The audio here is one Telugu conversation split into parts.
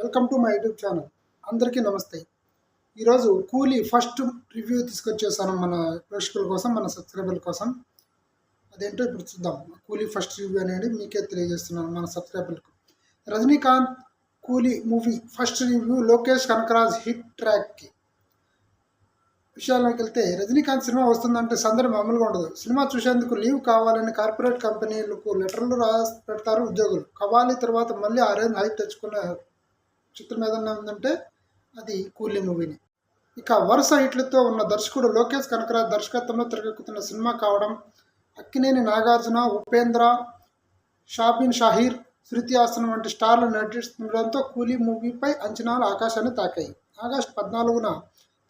Welcome to my YouTube channel. అందరికీ నమస్తే. ఈరోజు కూలీ ఫస్ట్ రివ్యూ తీసుకొచ్చేసాను మన ప్రేక్షకుల కోసం మన సబ్స్క్రైబర్ల కోసం. అదేంటో ఇప్పుడు చూద్దాం. కూలీ ఫస్ట్ రివ్యూ అనేది మీకే తెలియజేస్తున్నాను మన సబ్స్క్రైబర్లకు. Rajinikanth Coolie movie first review Lokesh Kanagaraj hit ట్రాక్కి. విషయాల్లోకి వెళ్తే రజనీకాంత్ సినిమా వస్తుందంటే సందడి మామూలుగా ఉండదు. సినిమా చూసేందుకు లీవ్ కావాలని కార్పొరేట్ కంపెనీలకు లెటర్లు రాసి పెడతారు ఉద్యోగులు. కవాలి తర్వాత మళ్ళీ ఆ రేంజ్ హైప్ తెచ్చుకున్నారు చిత్రం ఏదన్నా ఉందంటే అది కూలీ మూవీని. ఇక వరుస హిట్లతో ఉన్న దర్శకుడు లోకేష్ కనకరాజ్ దర్శకత్వంలో తెరకెక్కుతున్న సినిమా కావడం అక్కినేని నాగార్జున ఉపేంద్ర షాబిన్ షాహీర్ శృతి హాసన్ వంటి స్టార్లు నటిస్తుండడంతో కూలీ మూవీపై అంచనాలు ఆకాశాన్ని తాకాయి. ఆగస్టు పద్నాలుగున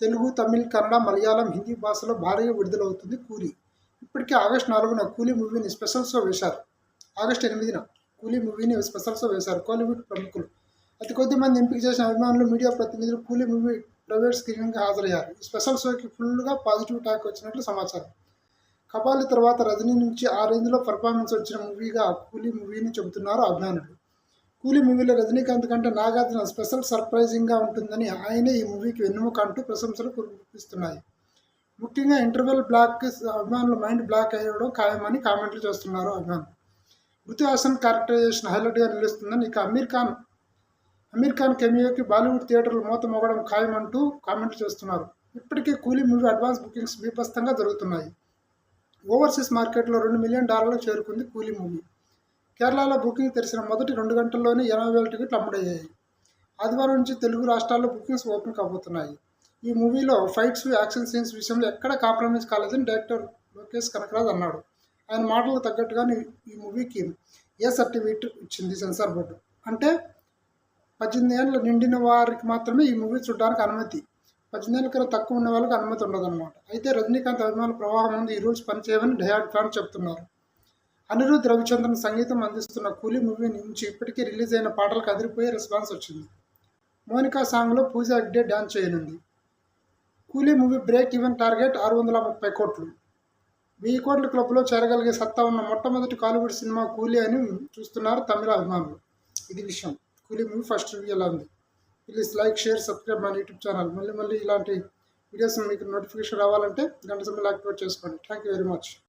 తెలుగు తమిళ్ కన్నడ మలయాళం హిందీ భాషలో భారీగా విడుదలవుతుంది కూలీ. ఇప్పటికే ఆగస్టు నాలుగున కూలీ మూవీని స్పెషల్ షో వేశారు. ఆగస్టు ఎనిమిదిన కూలీ మూవీని స్పెషల్ షో వేశారు కోలీవుడ్ ప్రముఖులు. అతి కొద్ది మంది ఎంపిక చేసిన అభిమానులు మీడియా ప్రతినిధులు కూలీ మూవీ ప్రైవేట్ స్క్రీనింగ్కి హాజరయ్యారు. ఈ స్పెషల్ షోకి ఫుల్గా పాజిటివ్ టాక్ వచ్చినట్లు సమాచారం. కపాలి తర్వాత రజనీ నుంచి ఆ రేంజ్లో పర్ఫార్మెన్స్ వచ్చిన మూవీగా కూలీ మూవీని చెబుతున్నారు అభిమానులు. కూలీ మూవీలో రజనీకాంత్ కంటే నాగార్జున స్పెషల్ సర్ప్రైజింగ్గా ఉంటుందని ఆయనే ఈ మూవీకి వెన్నుముక అంటూ ప్రశంసలు కురిపిస్తున్నాయి. ముఖ్యంగా ఇంటర్వెల్ బ్లాక్ అభిమానుల మైండ్ బ్లాక్ అయ్యడం ఖాయమని కామెంట్లు చేస్తున్నారు అభిమానులు. మృతి హాసన్ క్యారెక్టరైజేషన్ హైలైట్గా నిలుస్తుందని ఇక అమీర్ ఖాన్ అమీర్ ఖాన్ కెమియోకి బాలీవుడ్ థియేటర్లు మూత మోగడం ఖాయమంటూ కామెంట్లు చేస్తున్నారు. ఇప్పటికే కూలీ మూవీ అడ్వాన్స్ బుకింగ్స్ బీభత్సంగా జరుగుతున్నాయి. ఓవర్సీస్ మార్కెట్లో రెండు మిలియన్ డాలర్లకు చేరుకుంది కూలీ మూవీ. కేరళలో బుకింగ్ తెరిచిన మొదటి రెండు గంటల్లోనే ఎనభై వేల టికెట్లు అమ్ముడయ్యాయి. ఆదివారం నుంచి తెలుగు రాష్ట్రాల్లో బుకింగ్స్ ఓపెన్ కాబోతున్నాయి. ఈ మూవీలో ఫైట్స్ యాక్షన్ సీన్స్ విషయంలో ఎక్కడ కాంప్రమైజ్ కాలేదని డైరెక్టర్ లోకేష్ కనకరాజ్ అన్నాడు. ఆయన మాటలకు తగ్గట్టుగానే ఈ మూవీకి ఏ సర్టిఫికేట్ ఇచ్చింది సెన్సార్ బోర్డు? అంటే పద్దెనిమిది ఏళ్ళు నిండిన వారికి మాత్రమే ఈ మూవీ చూడడానికి అనుమతి. పద్దెనిమిది ఏళ్ళ కన్నా తక్కువ ఉన్న వాళ్ళకి అనుమతి ఉండదన్నమాట. అయితే రజనీకాంత్ అభిమానుల ప్రవాహం ముందు ఈ రూల్స్ పనిచేయమని డయాడ్ ఫ్యాన్స్ చెప్తున్నారు. అనిరుద్ధ్ రవిచంద్రన్ సంగీతం అందిస్తున్న కూలీ మూవీ నుంచి ఇప్పటికే రిలీజ్ అయిన పాటలకు అదిరిపోయే రెస్పాన్స్ వచ్చింది. మోనికా సాంగ్లో పూజ అగ్డే డాన్స్ చేయనుంది. కూలీ మూవీ బ్రేక్ ఈవెన్ టార్గెట్ ఆరు వందల ముప్పై కోట్లు. వెయ్యి కోట్ల క్లబ్లో చేరగలిగే సత్తా ఉన్న మొట్టమొదటి కాలీవుడ్ సినిమా కూలీ అని చూస్తున్నారు తమిళ అభిమానులు. ఇది విషయం. కూలీ మూవీ ఫస్ట్ రివ్యూ ఎలా ఉంది? ప్లీజ్ లైక్ షేర్ సబ్స్క్రైబ్ మన యూట్యూబ్ ఛానల్ మళ్ళీ మళ్ళీ ఇలాంటి వీడియోస్ మీకు నోటిఫికేషన్ రావాలంటే గంట సమయంలో యాక్టివేట్ చేసుకోండి. Thank you very much